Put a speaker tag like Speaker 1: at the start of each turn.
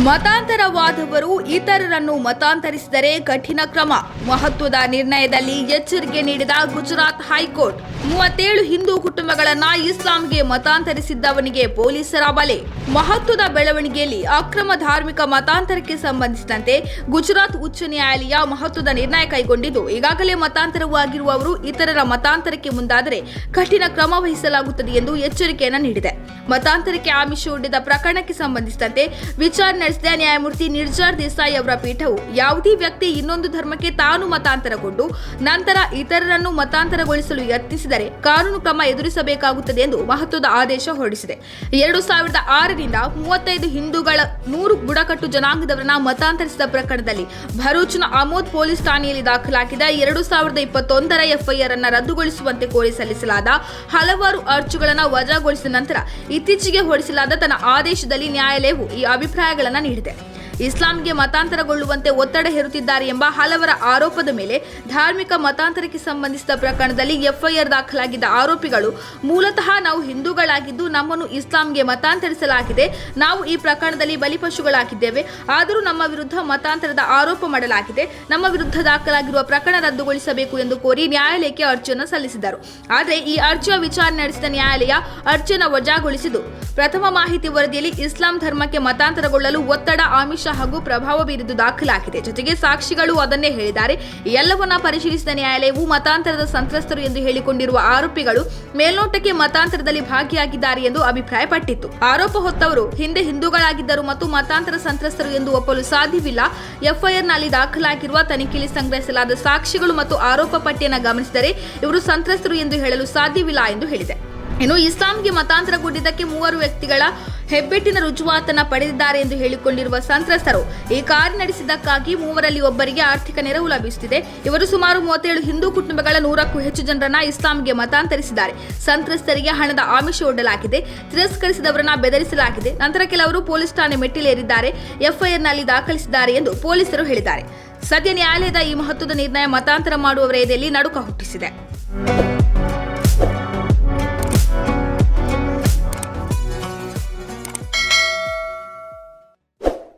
Speaker 1: ಮತಾಂತರವಾದವರು ಇತರರನ್ನು ಮತಾಂತರಿಸಿದರೆ ಕಠಿಣ ಕ್ರಮ. ಮಹತ್ವದ ನಿರ್ಣಯದಲ್ಲಿ ಎಚ್ಚರಿಕೆ ನೀಡಿದ ಗುಜರಾತ್ ಹೈಕೋರ್ಟ್. ಮೂವತ್ತೇಳು ಹಿಂದೂ ಕುಟುಂಬಗಳನ್ನ ಇಸ್ಲಾಂಗೆ ಮತಾಂತರಿಸಿದ್ದವನಿಗೆ ಪೊಲೀಸರ ಬಲೆ. ಮಹತ್ವದ ಬೆಳವಣಿಗೆಯಲ್ಲಿ ಅಕ್ರಮ ಧಾರ್ಮಿಕ ಮತಾಂತರಕ್ಕೆ ಸಂಬಂಧಿಸಿದಂತೆ ಗುಜರಾತ್ ಉಚ್ಚ ನ್ಯಾಯಾಲಯ ಮಹತ್ವದ ನಿರ್ಣಯ ಕೈಗೊಂಡಿದ್ದು, ಈಗಾಗಲೇ ಮತಾಂತರವಾಗಿರುವವರು ಇತರರ ಮತಾಂತರಕ್ಕೆ ಮುಂದಾದರೆ ಕಠಿಣ ಕ್ರಮ ವಹಿಸಲಾಗುತ್ತದೆ ಎಂದು ಎಚ್ಚರಿಕೆಯನ್ನು ನೀಡಿದೆ. ಮತಾಂತರಕ್ಕೆ ಆಮಿಷ ಒಡ್ಡಿದ ಪ್ರಕರಣಕ್ಕೆ ಸಂಬಂಧಿಸಿದಂತೆ ವಿಚಾರಣೆ ನಡೆಸಿದ ನ್ಯಾಯಮೂರ್ತಿ ನಿರ್ಜಾರ್ ದೇಸಾಯಿ ಅವರ ಪೀಠವು ಯಾವುದೇ ವ್ಯಕ್ತಿ ಇನ್ನೊಂದು ಧರ್ಮಕ್ಕೆ ತಾನು ಮತಾಂತರಗೊಂಡು, ನಂತರ ಇತರರನ್ನು ಮತಾಂತರಗೊಳಿಸಲು ಕಾನೂನು ಕ್ರಮ ಎದುರಿಸಬೇಕಾಗುತ್ತದೆ ಎಂದು ಮಹತ್ವದ ಆದೇಶ ಹೊರಡಿಸಿದೆ. ಎರಡು ಸಾವಿರದ ಆರರಿಂದ ಮೂವತ್ತೈದು ಹಿಂದೂಗಳ ನೂರು ಬುಡಕಟ್ಟು ಜನಾಂಗದವರನ್ನ ಮತಾಂತರಿಸಿದ ಪ್ರಕರಣದಲ್ಲಿ ಭರೂಚ್ನ ಆಮೋದ್ ಪೊಲೀಸ್ ಠಾಣೆಯಲ್ಲಿ ದಾಖಲಾಗಿದ್ದ ಎರಡು ಸಾವಿರದ ಇಪ್ಪತ್ತೊಂದರ ಎಫ್ಐಆರ್ ಅನ್ನು ರದ್ದುಗೊಳಿಸುವಂತೆ ಕೋರಿ ಸಲ್ಲಿಸಲಾದ ಹಲವಾರು ಅರ್ಜಿಗಳನ್ನು ವಜಾಗೊಳಿಸಿದ ನಂತರ ಇತ್ತೀಚೆಗೆ ಹೊರಡಿಸಲಾದ ತನ್ನ ಆದೇಶದಲ್ಲಿ ನ್ಯಾಯಾಲಯವು ಈ ಅಭಿಪ್ರಾಯಗಳನ್ನು ನೀಡಿದೆ. ಇಸ್ಲಾಂಗೆ ಮತಾಂತರಗೊಳ್ಳುವಂತೆ ಒತ್ತಡ ಹೇರುತ್ತಿದ್ದಾರೆ ಎಂಬ ಹಲವರ ಆರೋಪದ ಮೇಲೆ ಧಾರ್ಮಿಕ ಮತಾಂತರಕ್ಕೆ ಸಂಬಂಧಿಸಿದ ಪ್ರಕರಣದಲ್ಲಿ ಎಫ್ಐಆರ್ ದಾಖಲಾಗಿದ್ದ ಆರೋಪಿಗಳು ಮೂಲತಃ ನಾವು ಹಿಂದೂಗಳಾಗಿದ್ದು ನಮ್ಮನ್ನು ಇಸ್ಲಾಂಗೆ ಮತಾಂತರಿಸಲಾಗಿದೆ. ನಾವು ಈ ಪ್ರಕರಣದಲ್ಲಿ ಬಲಿಪಶುಗಳಾಗಿದ್ದೇವೆ. ಆದರೂ ನಮ್ಮ ವಿರುದ್ಧ ಮತಾಂತರದ ಆರೋಪ ಮಾಡಲಾಗಿದೆ. ನಮ್ಮ ವಿರುದ್ಧ ದಾಖಲಾಗಿರುವ ಪ್ರಕರಣ ರದ್ದುಗೊಳಿಸಬೇಕು ಎಂದು ಕೋರಿ ನ್ಯಾಯಾಲಯಕ್ಕೆ ಅರ್ಜಿಯನ್ನು ಸಲ್ಲಿಸಿದರು. ಆದರೆ ಈ ಅರ್ಜಿಯ ವಿಚಾರಣೆ ನಡೆಸಿದ ನ್ಯಾಯಾಲಯ ಅರ್ಜಿಯನ್ನು ವಜಾಗೊಳಿಸಿದ್ದು ಪ್ರಥಮ ಮಾಹಿತಿ ವರದಿಯಲ್ಲಿ ಇಸ್ಲಾಂ ಧರ್ಮಕ್ಕೆ ಮತಾಂತರಗೊಳ್ಳಲು ಒತ್ತಡ ಆಮಿಷ ಹಾಗೂ ಪ್ರಭಾವ ಬೀರಿದ್ದು ದಾಖಲಾಗಿದೆ. ಜೊತೆಗೆ ಸಾಕ್ಷಿಗಳು ಅದನ್ನೇ ಹೇಳಿದ್ದಾರೆ. ಎಲ್ಲವನ್ನ ಪರಿಶೀಲಿಸಿದ ನ್ಯಾಯಾಲಯವು ಮತಾಂತರದ ಸಂತ್ರಸ್ತರು ಎಂದು ಹೇಳಿಕೊಂಡಿರುವ ಆರೋಪಿಗಳು ಮೇಲ್ನೋಟಕ್ಕೆ ಮತಾಂತರದಲ್ಲಿ ಭಾಗಿಯಾಗಿದ್ದಾರೆ ಎಂದು ಅಭಿಪ್ರಾಯಪಟ್ಟಿತ್ತು. ಆರೋಪ ಹೊತ್ತವರು ಹಿಂದೆ ಹಿಂದೂಗಳಾಗಿದ್ದರು ಮತ್ತು ಮತಾಂತರ ಸಂತ್ರಸ್ತರು ಎಂದು ಒಪ್ಪಲು ಸಾಧ್ಯವಿಲ್ಲ. ಎಫ್ಐಆರ್ನಲ್ಲಿ ದಾಖಲಾಗಿರುವ ತನಿಖೆಯಲ್ಲಿ ಸಂಗ್ರಹಿಸಲಾದ ಸಾಕ್ಷಿಗಳು ಮತ್ತು ಆರೋಪ ಪಟ್ಟಿಯನ್ನು ಗಮನಿಸಿದರೆ ಇವರು ಸಂತ್ರಸ್ತರು ಎಂದು ಹೇಳಲು ಸಾಧ್ಯವಿಲ್ಲ ಎಂದು ಹೇಳಿದೆ. ಇನ್ನು ಇಸ್ಲಾಂಗೆ ಮತಾಂತರಗೊಂಡಿದ್ದಕ್ಕೆ ಮೂವರು ವ್ಯಕ್ತಿಗಳ ಹೆಬ್ಬೆಟ್ಟಿನ ರುಜುವಾತನ ಪಡೆದಿದ್ದಾರೆ ಎಂದು ಹೇಳಿಕೊಂಡಿರುವ ಸಂತ್ರಸ್ತರು, ಈ ಕಾರ್ಯ ನಡೆಸಿದ್ದಕ್ಕಾಗಿ ಮೂವರಲ್ಲಿ ಒಬ್ಬರಿಗೆ ಆರ್ಥಿಕ ನೆರವು ಲಭಿಸುತ್ತಿದೆ. ಇವರು ಸುಮಾರು ಮೂವತ್ತೇಳು ಹಿಂದೂ ಕುಟುಂಬಗಳ ನೂರಕ್ಕೂ ಹೆಚ್ಚು ಜನರನ್ನ ಇಸ್ಲಾಂಗೆ ಮತಾಂತರಿಸಿದ್ದಾರೆ. ಸಂತ್ರಸ್ತರಿಗೆ ಹಣದ ಆಮಿಷ ಒಡ್ಡಲಾಗಿದೆ. ತಿರಸ್ಕರಿಸಿದವರನ್ನ ಬೆದರಿಸಲಾಗಿದೆ. ನಂತರ ಕೆಲವರು ಪೊಲೀಸ್ ಠಾಣೆ ಮೆಟ್ಟಿಲೇರಿದ್ದಾರೆ. ಎಫ್ಐಆರ್ನಲ್ಲಿ ದಾಖಲಿಸಿದ್ದಾರೆ ಎಂದು ಪೊಲೀಸರು ಹೇಳಿದ್ದಾರೆ. ಸದ್ಯ ನ್ಯಾಯಾಲಯದ ಈ ಮಹತ್ವದ ನಿರ್ಣಯ ಮತಾಂತರ ಮಾಡುವವರ ಎದೆಯಲ್ಲಿ ನಡುಕ ಹುಟ್ಟಿಸಿದೆ.